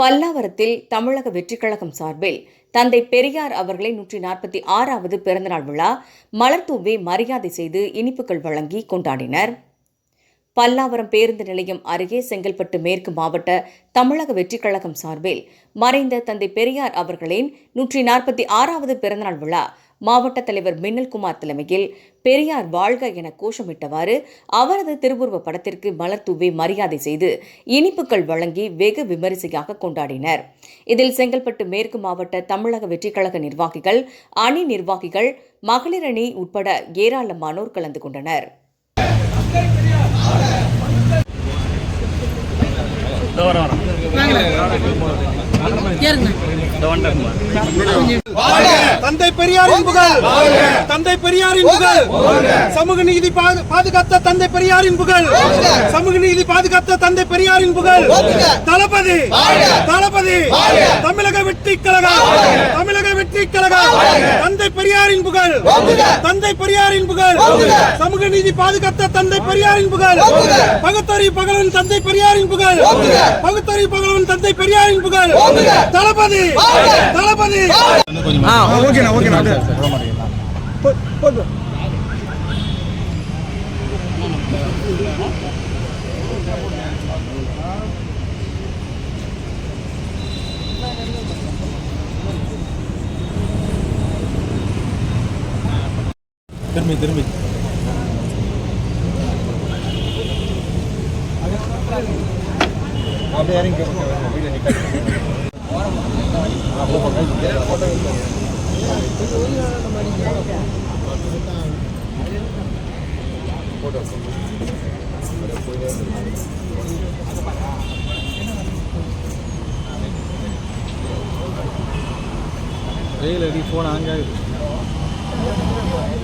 பல்லாவரத்தில் தமிழக வெற்றிக் கழகம் சார்பில் தந்தை பெரியார் அவர்களை நூற்றி நாற்பத்தி ஆறாவது பிறந்தநாள் விழா மலர்தூவி மரியாதை செய்து இனிப்புகள் வழங்கி கொண்டாடினர். பல்லாவரம் பேருந்து நிலையம் அருகே செங்கல்பட்டு மேற்கு மாவட்ட தமிழக வெற்றிக் கழகம் சார்பில் மறைந்த தந்தை பெரியார் அவர்களின் நூற்றி நாற்பத்தி ஆறாவது பிறந்தநாள் விழா மாவட்ட தலைவர் மின்னல்குமார் தலைமையில் பெரியார் வாழ்க என கோஷமிட்டவாறு அவரது திருவுருவ படத்திற்கு மலர் தூவி மரியாதை செய்து இனிப்புகள் வழங்கி வெகு விமரிசையாக கொண்டாடினர். இதில் செங்கல்பட்டு மேற்கு மாவட்ட தமிழக வெற்றிக் கழக நிர்வாகிகள் அணி நிர்வாகிகள் மகளிர் அணி உட்பட ஏராளமானோர் கலந்து கொண்டனர். இதோ தந்தை பெரியாரின் புகழ். தந்தை பெரியாரின் புகழ். சமூக நீதி பாதுகாத்த தந்தை பெரியாரின் புகழ். சமூக நீதி பாதுகாத்த தந்தை பெரியாரின் புகழ். தளபதி. தளபதி. தமிழக வெற்றி கழகம் தமிழக வெற்றி கழகம். தந்தை பெரியாரின் புகழ். தந்தை பெரியாரின் புகழ். சமூக நீதி பாதுகாத்த தந்தை பெரியாரின் புகழ். பகுத்தறி பகலவன் தந்தை பெரியாரின் புகழ். பகுத்தறி பகலவன் தந்தை பெரியாரின் புகழ். தளபதி. தளபதி. ஓகேண்ணா ஓகேண்ணா. திரும்பி திரும்பி. அப்படியே இறங்கி வீடியோ நிற்க வெயில் அடி ஃபோன் ஆங்காகுது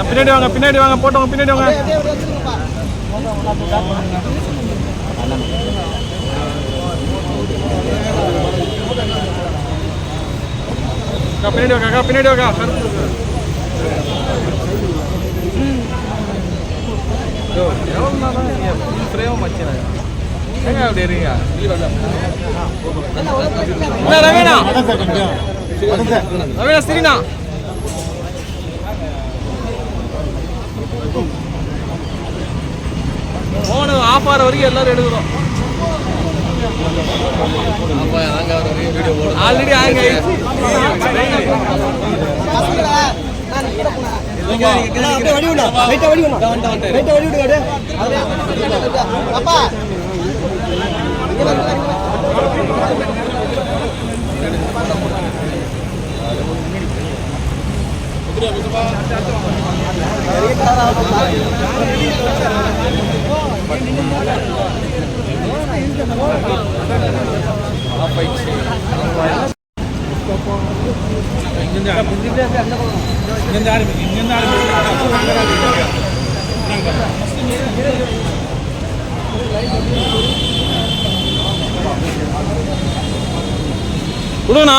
பின்னாடி வாங்க பின்னாடி வாங்க போட்டவங்க பின்னாடி வாங்க. பின்னாடி வாங்க பின்னாடி வாங்க. எங்க அப்படி இருக்கீங்க என்ன ரவீனா? ரவீனா சரிண்ணா ஃபோனு ஆஃப் ஆகிற வரைக்கும் எல்லாரும் எடுக்கிறோம். ஆல்ரெடி ஹேங் கொடுங்கண்ணா.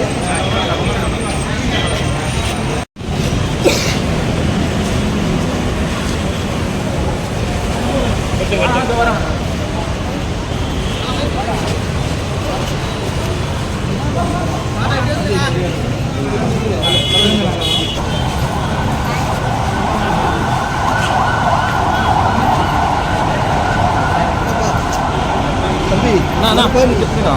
చెప్తున్నా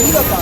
எங்கப்பா?